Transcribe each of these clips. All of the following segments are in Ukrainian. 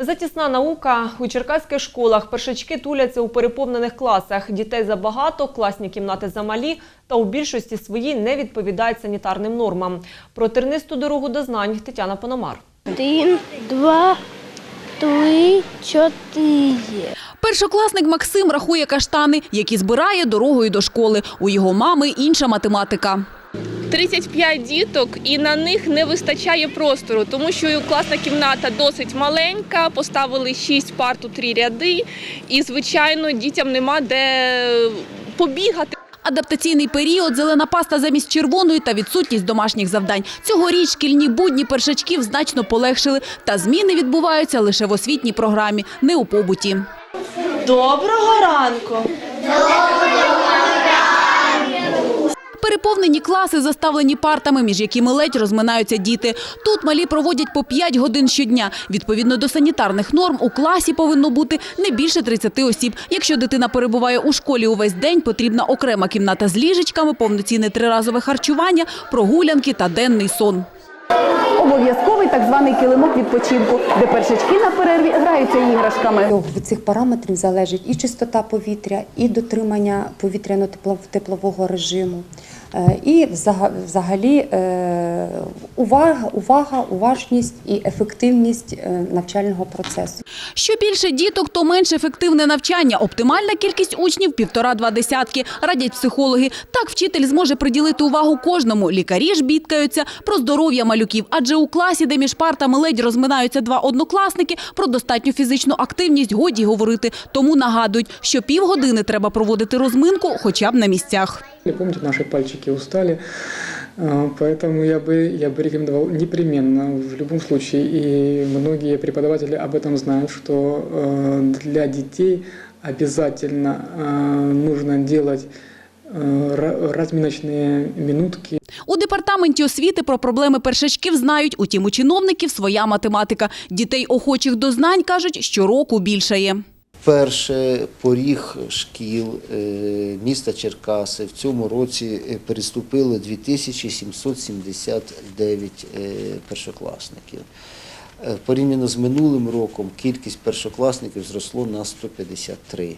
Затісна наука у черкаських школах. Першачки туляться у переповнених класах. Дітей забагато, класні кімнати замалі та у більшості своїй не відповідають санітарним нормам. Про тернисту дорогу до знань Тетяна Пономар. Один, два, три, чотири. Першокласник Максим рахує каштани, які збирає дорогою до школи. У його мами інша математика. 35 діток, і на них не вистачає простору, тому що класна кімната досить маленька. Поставили 6 парт у 3 ряди, і звичайно дітям нема де побігати. Адаптаційний період, зелена паста замість червоної та відсутність домашніх завдань. Цьогоріч шкільні будні першачків значно полегшили, та зміни відбуваються лише в освітній програмі, не у побуті. Доброго ранку. Переповнені класи заставлені партами, між якими ледь розминаються діти. Тут малі проводять по 5 годин щодня. Відповідно до санітарних норм, у класі повинно бути не більше 30 осіб. Якщо дитина перебуває у школі увесь день, потрібна окрема кімната з ліжечками, повноцінне триразове харчування, прогулянки та денний сон. Званий килимок відпочинку, де першачки на перерві граються іграшками. Від цих параметрів залежить і чистота повітря, і дотримання повітряно-теплового режиму, е, і взага- взагалі е, увага, увага, уважність і ефективність е, навчального процесу. Що більше діток, то менш ефективне навчання. Оптимальна кількість учнів – півтора-два десятки, радять психологи. Так вчитель зможе приділити увагу кожному. Лікарі ж бідкаються про здоров'я малюків. Адже у класі, де між партами ледь розминаються два однокласники, про достатню фізичну активність годі говорити. Тому нагадують, що півгодини треба проводити розминку хоча б на місцях. Помните, наши пальчики устали, а, поэтому я бы, я бы рекомендовал непременно, в любом случае, и многие преподаватели об этом знают, что э, для детей обязательно э, нужно делать разминочные минутки У департаменті освіти про проблеми першачків знають, утім у чиновників своя математика. Дітей охочих до знань, кажуть, щороку більшає. Перше поріг шкіл е, міста Черкаси в цьому році е, переступило 2779 е, першокласників. Порівняно з минулим роком кількість першокласників зросло на 153,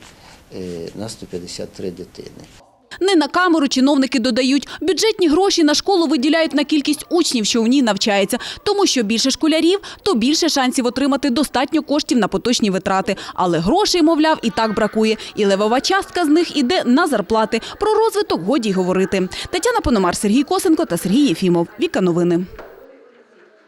е, на 153 дитини. Не на камеру чиновники додають, бюджетні гроші на школу виділяють на кількість учнів, що в ній навчається. Тому що більше школярів, то більше шансів отримати достатньо коштів на поточні витрати. Але грошей, мовляв, і так бракує. І левова частка з них іде на зарплати. Про розвиток годі й говорити. Тетяна Пономар, Сергій Косенко та Сергій Єфімов. Віка новини.